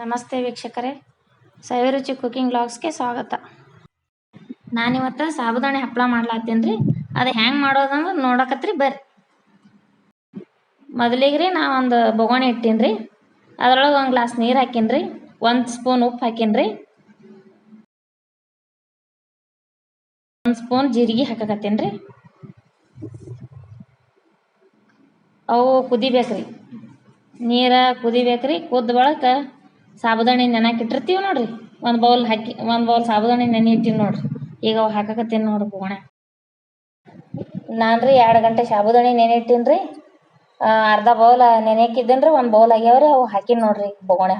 ನಮಸ್ತೆ ವೀಕ್ಷಕರೇ. ಸವಿರುಚಿ ಕುಕಿಂಗ್ ಬ್ಲಾಗ್ಸ್ಗೆ ಸ್ವಾಗತ. ನಾನಿವತ್ತು ಸಾಬುದಾಣೆ ಹಪ್ಪಳ ಮಾಡ್ಲಾತ್ತೀನಿ ರೀ ಅದು ಹೆಂಗೆ ಮಾಡೋದಂದ್ರೆ ನೋಡಕತ್ರಿ ಬರ್ರಿ. ಮೊದಲಿಗೆ ರೀ ನಾ ಒಂದು ಬೊಗೋಣಿ ಇಟ್ಟೀನಿ ರೀ ಅದ್ರೊಳಗೆ ಒಂದು ಗ್ಲಾಸ್ ನೀರು ಹಾಕೀನಿ ರೀ ಒಂದು ಸ್ಪೂನ್ ಉಪ್ಪು ಹಾಕೀನಿ ರೀ ಒಂದು ಸ್ಪೂನ್ ಜೀರಿಗೆ ಹಾಕಕತ್ತೀನಿ ರೀ ಅವು ಕುದಿಬೇಕ್ರಿ. ನೀರು ಕುದಿಬೇಕ್ರಿ. ಕುದ್ದ ಬಳಿಕ ಸಾಬುದಾಣಿ ನೆನಕ್ಕೆ ಇಟ್ಟಿರ್ತೀವಿ ನೋಡ್ರಿ. ಒಂದು ಬೌಲ್ ಹಾಕಿ, ಒಂದು ಬೌಲ್ ಸಾಬುದಾಣಿ ನೆನೆ ಇಟ್ಟಿವಿ ನೋಡ್ರಿ. ಈಗ ಅವು ಹಾಕಕತ್ತೀನಿ ನೋಡ್ರಿ ಬೊಗಣೆ ನಾನು ರೀ ಎರಡು ಗಂಟೆ ಸಾಬುದಾಣಿ ನೆನೆ ಇಟ್ಟೀನಿ ರೀ ಅರ್ಧ ಬೌಲ್ ನೆನೆಯಕ್ಕಿದ್ದೇನೆ ರೀ ಒಂದು ಬೌಲ್ ಆಗ್ಯಾವ್ರಿ, ಅವು ಹಾಕಿನಿ ನೋಡ್ರಿ ಬೋಣ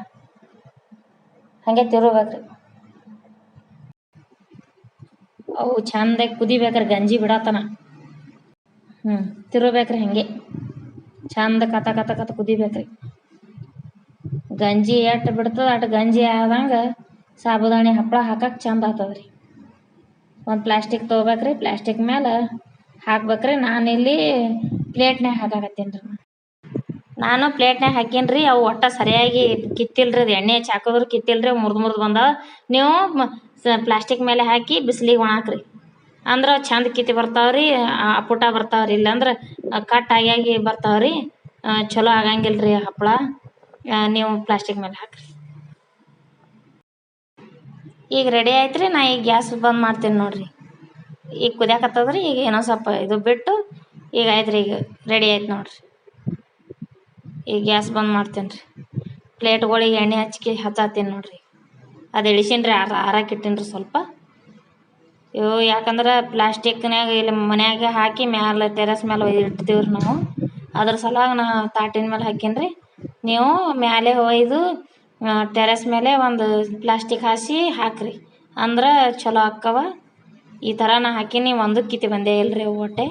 ಹಾಗೆ ತಿರುಬೇಕ್ರಿ ಅವು ಚಂದಾಗಿ ಕುದಿಬೇಕ್ರಿ, ಗಂಜಿ ಬಿಡತನ. ಹ್ಞೂ ತಿರುಬೇಕ್ರಿ ಹಾಗೆ. ಚಂದ ಕತ ಕತ ಕತ ಕುದಿಬೇಕ್ರಿ. ಗಂಜಿ ಎಟ್ಟು ಬಿಡ್ತದ, ಅಟ್ ಗಂಜಿ ಆದಂಗೆ ಸಾಬುದಾಣಿ ಹಪ್ಪಳ ಹಾಕಕ್ಕೆ ಚಂದ ಆಗ್ತದ್ರಿ. ಒಂದು ಪ್ಲಾಸ್ಟಿಕ್ ತೊಗೋಬೇಕ್ರಿ ಪ್ಲಾಸ್ಟಿಕ್ ಮೇಲೆ ಹಾಕ್ಬೇಕ್ರಿ. ನಾನು ನಾನಿಲ್ಲಿ ಪ್ಲೇಟ್ನ್ಯಾಗ ಹಾಕಾಕತ್ತೀನಿ ರೀ. ನಾನು ಪ್ಲೇಟ್ನ್ಯಾಗ ಹಾಕೀನಿ ರೀ ಅವು ಒಟ್ಟ ಸರಿಯಾಗಿ ಕಿತ್ತಿಲ್ರಿ, ಅದು ಎಣ್ಣೆ ಹಚ್ಚಿ ಹಾಕಿದ್ರು ಕಿತ್ತಿಲ್ರಿ ಮುರಿದು ಮುರಿದು ಬಂದಾವ. ನೀವು ಪ್ಲಾಸ್ಟಿಕ್ ಮೇಲೆ ಹಾಕಿ ಬಿಸಿಲಿಗೆ ಒಣಾಕ್ರಿ. ಅಂದ್ರೆ ಚಂದ ಕಿತ್ತಿ ಬರ್ತಾವ್ರಿ ಅಪ್ಪುಟ ಬರ್ತಾವ್ರಿ. ಇಲ್ಲಾಂದ್ರೆ ಕಟ್ ಆಗಿ ಬರ್ತಾವ್ರಿ. ಚಲೋ ಆಗಂಗಿಲ್ಲ ರೀ ಹಪ್ಪಳ. ನೀವು ಪ್ಲಾಸ್ಟಿಕ್ ಮೇಲೆ ಹಾಕ್ರಿ. ಈಗ ರೆಡಿ ಆಯ್ತು ರೀ ನಾ ಈಗ ಗ್ಯಾಸ್ ಬಂದ್ ಮಾಡ್ತೀನಿ ನೋಡ್ರಿ. ಈಗ ಕುದಿಯಾಕತ್ತದ್ರಿ, ಈಗ ಏನೋ ಸ್ವಲ್ಪ ಇದು ಬಿಟ್ಟು ಈಗ ಆಯ್ತು ಈಗ ರೆಡಿ ಆಯ್ತು ನೋಡ್ರಿ. ಈಗ ಗ್ಯಾಸ್ ಬಂದ್ ಮಾಡ್ತೀನಿ ರೀ ಪ್ಲೇಟ್ಗಳಿಗೆ ಎಣ್ಣೆ ಹಚ್ಚಿ ಹಚ್ಚಾತೀನಿ ನೋಡ್ರಿ. ಅದು ಇಳಿಸೀನಿ ರೀ ಆರ ಆರಕ್ಕೆ ಇಟ್ಟೀನಿ ರೀ ಸ್ವಲ್ಪ. ಇವು ಯಾಕಂದ್ರೆ ಪ್ಲಾಸ್ಟಿಕ್ನಾಗ ಇಲ್ಲಿ ಮನ್ಯಾಗ ಹಾಕಿ ಮ್ಯಾಲೆ ಟೆರಸ್ ಮೇಲೆ ಇಡ್ತೀವಿ ನಾವು. ಅದ್ರ ಸಲುವಾಗಿ ನಾ ತಾಟಿನ ಮೇಲೆ ಹಾಕೀನಿ ರೀ ನೀವು ಮ್ಯಾಲೆ ಒಯ್ದು ಟೆರೆಸ್ ಮೇಲೆ ಒಂದು ಪ್ಲಾಸ್ಟಿಕ್ ಹಾಸಿ ಹಾಕ್ರಿ. ಅಂದ್ರೆ ಚಲೋ ಆಕ್ಕವ ಈ ಥರ ನಾ ಹಾಕೀನಿ ಒಂದು ಕಿತ್ತಿ ಬಂದೇ ಇಲ್ರಿ ಒಟ್ಟೆ.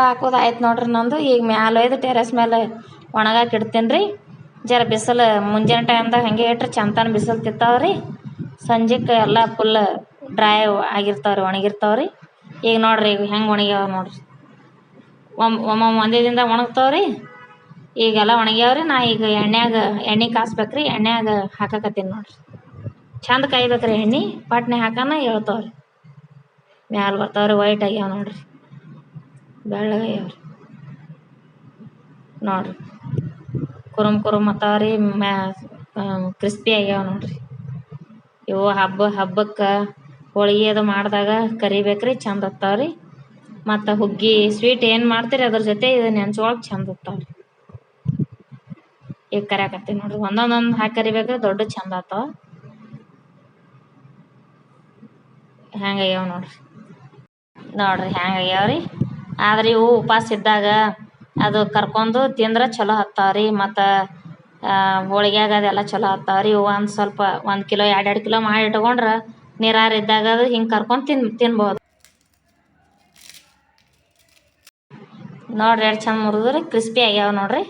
ಹಪ್ಪಳ ಹಾಕೋದು ಆಯ್ತು ನೋಡ್ರಿ ನಂದು. ಈಗ ಮ್ಯಾಲ ಒಯ್ದು ಟೆರೆಸ್ ಮೇಲೆ ಒಣಗಾಕಿ ಇಡ್ತೀನಿ ರೀ ಜರ ಬಿಸಿಲು ಮುಂಜಾನೆ ಟೈಮ್ದಾಗ ಹಂಗೆ ಇಟ್ರೆ ಚಂತನ ಬಿಸಿಲು ತಿತ್ತಾವ ರೀ ಸಂಜೆಗೆ ಎಲ್ಲ ಫುಲ್ ಡ್ರೈ ಆಗಿರ್ತಾವೆ ರೀ ಒಣಗಿರ್ತಾವೆ ರೀ ಈಗ ನೋಡ್ರಿ ಈಗ ಹೆಂಗೆ ಒಣಗ್ಯಾವ ನೋಡ್ರಿ. ಒಮ್ಮೆ ಒಮ್ಮೊಮ್ಮೆ ಒಂದೇ ದಿನದಾಗ ಒಣಗ್ತಾವೆ ರೀ ಈಗೆಲ್ಲ ಒಣಗ್ಯಾವ ರೀ ನಾ ಈಗ ಎಣ್ಣ್ಯಾಗ ಎಣ್ಣೆ ಕಾಸ್ಬೇಕು ರೀ ಎಣ್ಣೆಯಾಗ ಹಾಕಕತ್ತೀನಿ ನೋಡ್ರಿ. ಚಂದ ಕಾಯ್ಬೇಕು ರೀ ಎಣ್ಣೆ. ಪಟ್ನೆ ಹಾಕನ ಹೇಳ್ತಾವೆ ರೀ ಮ್ಯಾಲೆ ಬರ್ತಾವೆ ರೀ ವೈಟ್ ಆಗ್ಯಾವ ನೋಡಿರಿ. ಬೆಳ್ಳಗಾಗ್ಯಾವ ರೀ ನೋಡಿರಿ. ಕುರುಮ್ ಕುರುಮ್ ಅತ್ತಾವ ರೀ ಮ್ಯಾ ಕ್ರಿಸ್ಪಿ ಆಗ್ಯಾವ ನೋಡ್ರಿ. ಇವು ಹಬ್ಬ, ಹಬ್ಬಕ್ಕೆ ಹೋಳಿಗೆ ಅದು ಮಾಡಿದಾಗ ಕರಿಬೇಕ್ರಿ, ಚಂದ ಹತ್ತಾವ್ರಿ ಮತ್ತು ಹುಗ್ಗಿ ಸ್ವೀಟ್ ಏನು ಮಾಡ್ತೀರಿ ಅದ್ರ ಜೊತೆ ಇದು ನೆನ್ಸ್ಕೊಳಕ್ ಚಂದ ಹತ್ತಾವ್ರಿ ಈಗ ಕರಿಯಾಕತ್ತೀವಿ ನೋಡಿರಿ. ಒಂದೊಂದೊಂದು ಹಾಕಿ ಕರಿಬೇಕ್ರಿ, ದೊಡ್ಡ ಚಂದ ಆತಾವ ಹ್ಯಾಂಗಾಗ್ಯಾವ ನೋಡ್ರಿ. ನೋಡಿರಿ ಹ್ಯಾಂಗ ರೀ ಆದ್ರೆ ಇವು ಉಪವಾಸ ಇದ್ದಾಗ ಅದು ಕರ್ಕೊಂಡು ತಿಂದ್ರೆ ಚಲೋ ಹತ್ತಾವ ರೀ ಮತ್ತು ಹೋಳ್ಗ್ಯಾಗ ಅದೆಲ್ಲ ಚಲೋ ಹತ್ತಾವ ರೀ ಇವು ಒಂದು ಸ್ವಲ್ಪ ಒಂದು ಕಿಲೋ ಎರಡು ಎರಡು ಕಿಲೋ ಮಾಡಿ ಇಟ್ಕೊಂಡ್ರೆ ನೀರಾರು ಇದ್ದಾಗ ಅದು ಹಿಂಗೆ ಕರ್ಕೊಂಡು ತಿನ್, ತಿನ್ಬೋದು. ನೋಡ್ರಿ ಎರಡು ಚಂದ ಮುರಿದ್ರಿ ಕ್ರಿಸ್ಪಿ ಆಗ್ಯಾವ ನೋಡಿರಿ.